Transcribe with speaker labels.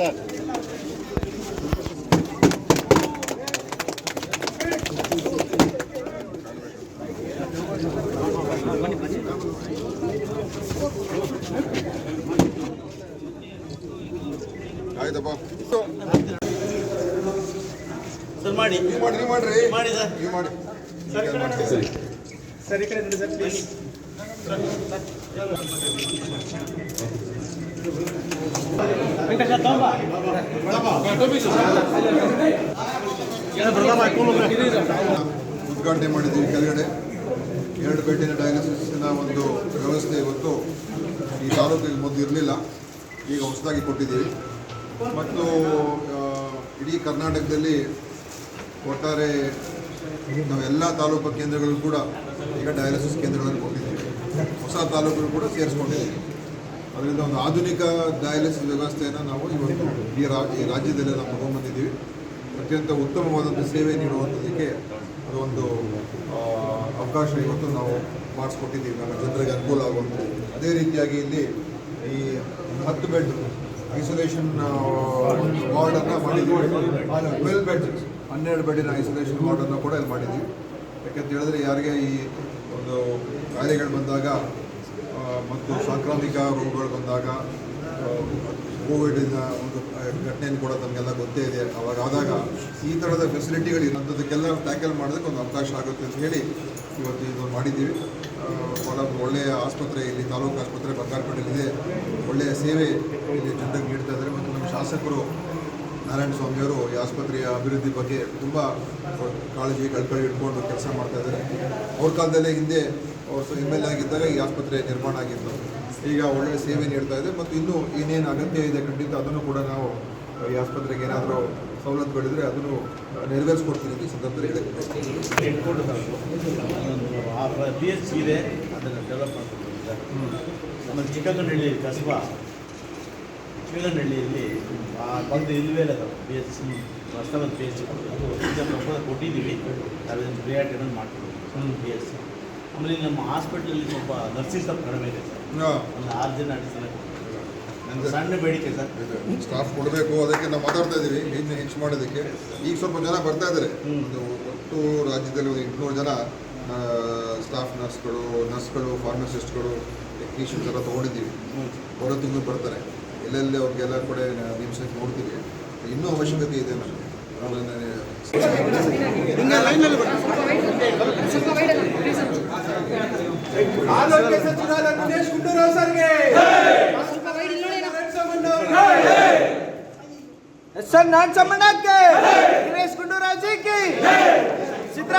Speaker 1: Sir.
Speaker 2: Sir ಮಾಡಿ.
Speaker 3: ನೀವು ಮಾಡಿ ನೀವು ಮಾಡ್ರಿ.
Speaker 2: ಮಾಡಿ ಸರ್.
Speaker 3: ನೀವು ಮಾಡಿ.
Speaker 1: ಸರ್ ಈ ಕಡೆ ನೋಡಿ ಸರ್. ಪ್ಲೀಸ್
Speaker 3: ಉದ್ಘಾಟನೆ ಮಾಡಿದ್ದೀವಿ ಕೆಳಗಡೆ. ಎರಡು ಬೆಡ್ಡಿನ ಡಯಾಲಿಸಿಸ್ನ ಒಂದು ವ್ಯವಸ್ಥೆ ಇವತ್ತು ಈ ತಾಲೂಕಿಗೆ ಮೊದಲು ಇರಲಿಲ್ಲ. ಈಗ ಹೊಸದಾಗಿ ಕೊಟ್ಟಿದ್ದೀವಿ. ಮತ್ತು ಇಡೀ ಕರ್ನಾಟಕದಲ್ಲಿ ಒಟ್ಟಾರೆ ನಾವು ಎಲ್ಲ ತಾಲೂಕು ಕೇಂದ್ರಗಳು ಕೂಡ ಈಗ ಡಯಾಲಿಸಿಸ್ ಕೇಂದ್ರಗಳನ್ನು ಕೊಟ್ಟಿದ್ದೀವಿ. ಹೊಸ ತಾಲೂಕುಗಳು ಕೂಡ ಸೇರಿಸ್ಕೊಂಡಿದ್ದೀವಿ. ಅದರಿಂದ ಒಂದು ಆಧುನಿಕ ಡಯಾಲಿಸಿಸ್ ವ್ಯವಸ್ಥೆಯನ್ನು ನಾವು ಇವತ್ತು ಈ ರಾಜ್ಯದಲ್ಲಿ ನಾವು ತಗೊಂಡ್ಬಂದಿದ್ದೀವಿ ಅತ್ಯಂತ ಉತ್ತಮವಾದಂಥ ಸೇವೆ ನೀಡುವಂಥದ್ದಕ್ಕೆ ಅದೊಂದು ಅವಕಾಶ ಇವತ್ತು ನಾವು ಮಾಡಿಸ್ಕೊಟ್ಟಿದ್ದೀವಿ. ನಮ್ಮ ಜನರಿಗೆ ಅನುಕೂಲ ಆಗುವಂಥದ್ದು ಅದೇ ರೀತಿಯಾಗಿ ಇಲ್ಲಿ ಈ ಹತ್ತು ಬೆಡ್ ಐಸೋಲೇಷನ್ ವಾರ್ಡನ್ನು ಮಾಡಿದ್ದೀವಿ. ಟ್ವೆಲ್ ಬೆಡ್ ಹನ್ನೆರಡು ಬೆಡ್ಡಿನ ಐಸೋಲೇಷನ್ ವಾರ್ಡನ್ನು ಕೂಡ ಇಲ್ಲಿ ಮಾಡಿದ್ದೀವಿ. ಯಾಕಂತ ಹೇಳಿದ್ರೆ ಯಾರಿಗೆ ಈ ಒಂದು ಕಾಯಿಲೆಗಳು ಬಂದಾಗ ಮತ್ತು ಸಾಂಕ್ರಾಮಿಕ ರೋಗಗಳು ಬಂದಾಗ ಕೋವಿಡಿನ ಒಂದು ಘಟನೆಯನ್ನು ಕೂಡ ನಮಗೆಲ್ಲ ಗೊತ್ತೇ ಇದೆ. ಅವಾಗಾದಾಗ ಈ ಥರದ ಫೆಸಿಲಿಟಿಗಳು ಇರೋಂಥದ್ದಕ್ಕೆಲ್ಲ ಟ್ಯಾಕಲ್ ಮಾಡೋದಕ್ಕೆ ಒಂದು ಅವಕಾಶ ಆಗುತ್ತೆ ಅಂತ ಹೇಳಿ ಇವತ್ತು ಇದು ಮಾಡಿದ್ದೀವಿ. ಭಾಳ ಒಳ್ಳೆಯ ಆಸ್ಪತ್ರೆ, ಇಲ್ಲಿ ತಾಲೂಕು ಆಸ್ಪತ್ರೆ, ಬಂಗಾರಪೇಟೆಯಲ್ಲಿದೆ. ಒಳ್ಳೆಯ ಸೇವೆ ಇಲ್ಲಿ ಜನರಿಗೆ ನೀಡ್ತಾ ಇದ್ದಾರೆ. ಮತ್ತು ನಮ್ಮ ಶಾಸಕರು ನಾರಾಯಣ ಸ್ವಾಮಿಯವರು ಈ ಆಸ್ಪತ್ರೆಯ ಅಭಿವೃದ್ಧಿ ಬಗ್ಗೆ ತುಂಬ ಕಾಳಜಿ ಕಳ್ಕಳಿ ಇಟ್ಕೊಂಡು ಕೆಲಸ ಮಾಡ್ತಾ ಇದ್ದಾರೆ. ಅವ್ರ ಕಾಲದಲ್ಲೇ ಹಿಂದೆ ಅವರು ಎಂ ಎಲ್ ಎ ಆಗಿದ್ದಾಗ ಈ ಆಸ್ಪತ್ರೆ ನಿರ್ಮಾಣ ಆಗಿತ್ತು. ಈಗ ಒಳ್ಳೆಯ ಸೇವೆ ನೀಡ್ತಾ ಇದೆ ಮತ್ತು ಇನ್ನೂ ಏನೇನು ಅಗತ್ಯ ಇದೆ ಖಂಡಿತ ಅದನ್ನು ಕೂಡ ನಾವು ಈ ಆಸ್ಪತ್ರೆಗೆ ಏನಾದರೂ ಸವಲತ್ತುಗಳಿದ್ರೆ ಅದನ್ನು ನೆರವೇರಿಸ್ಕೊಡ್ತೀನಿ ಈ ಸಂದರ್ಭದಲ್ಲಿ
Speaker 2: ಸಾಕು ಬಿ ಸಿ ಇದೆ ಅದನ್ನು ಡೆವಲಪ್ ಮಾಡ್ಕೊಂಡು ಸರ್ ಆಮೇಲೆ ಚಿಕ್ಕಗನಹಳ್ಳಿ ಕಸಬಾ ಚಿಕ್ಕಗನಹಳ್ಳಿಯಲ್ಲಿ ಆ ಬಂದು ಇಲ್ಲವೇ ಇಲ್ಲ ಬಿ ಎಸ್ ಸಿ ಹೊಸದಾಗಿ ಬಿ ಎಸ್ ಸಿ. ಪ್ರಪೋಸಲ್ ಕೊಟ್ಟಿದ್ದೀವಿ. ಅದನ್ನು ಪ್ರಿಯಾರಿಟಿಯನ್ನು ಮಾಡ್ತೀವಿ. B S C. ಆಮೇಲೆ ನಮ್ಮ ಹಾಸ್ಪಿಟ್ಲಲ್ಲಿ ಸ್ವಲ್ಪ ನರ್ಸಿಂಗ್ ಸ್ಟಾಫ್ ಕಡಿಮೆ ಇದೆ ಸರ್. ಒಂದು ಆರು ಜನ ನನ್ನ ಸಣ್ಣ ಬೇಡಿಕೆ ಸರ್.
Speaker 3: ಸ್ಟಾಫ್ ಕೊಡಬೇಕು ಅದಕ್ಕೆ ನಾವು ಮಾತಾಡ್ತಾ ಇದ್ದೀವಿ ಇನ್ನು ಹೆಚ್ಚು ಮಾಡೋದಕ್ಕೆ. ಈಗ ಸ್ವಲ್ಪ ಜನ ಬರ್ತಾ ಇದ್ದಾರೆ. ಒಂದು ಒಟ್ಟು ರಾಜ್ಯದಲ್ಲಿ ಒಂದು ಎಂಟುನೂರು ಜನ ಸ್ಟಾಫ್ ನರ್ಸ್ಗಳು ನರ್ಸ್ಗಳು ಫಾರ್ಮಸಿಸ್ಟ್ಗಳು ಟೆಕ್ನಿಷಿಯನ್ಸ್ ಎಲ್ಲ ತೊಗೊಂಡಿದ್ದೀವಿ. ಬರೋ ತಿಂಗಳು ಬರ್ತಾರೆ. ಎಲ್ಲೆಲ್ಲಿ ಅವ್ರಿಗೆಲ್ಲ ಕೂಡ ನಿಮಿಷ ನೋಡ್ತೀವಿ. ಇನ್ನೂ ಅವಶ್ಯಕತೆ ಇದೆ ನಮಗೆ.
Speaker 4: ಆರೋಗ್ಯ ಸಚಿವರಾದ ಗಣೇಶ್ ಗುಂಡೂರಾವ್ ಸರ್ಗೆ ಸರ್ ನಾನ್ ಸಮ್ಮಣ್ಣಕ್ಕೆ ಗಣೇಶ್ ಗುಂಡೂರಾವ್ ಜಿ ಕಿ. ಸಿದ್ದರಾಮಯ್ಯ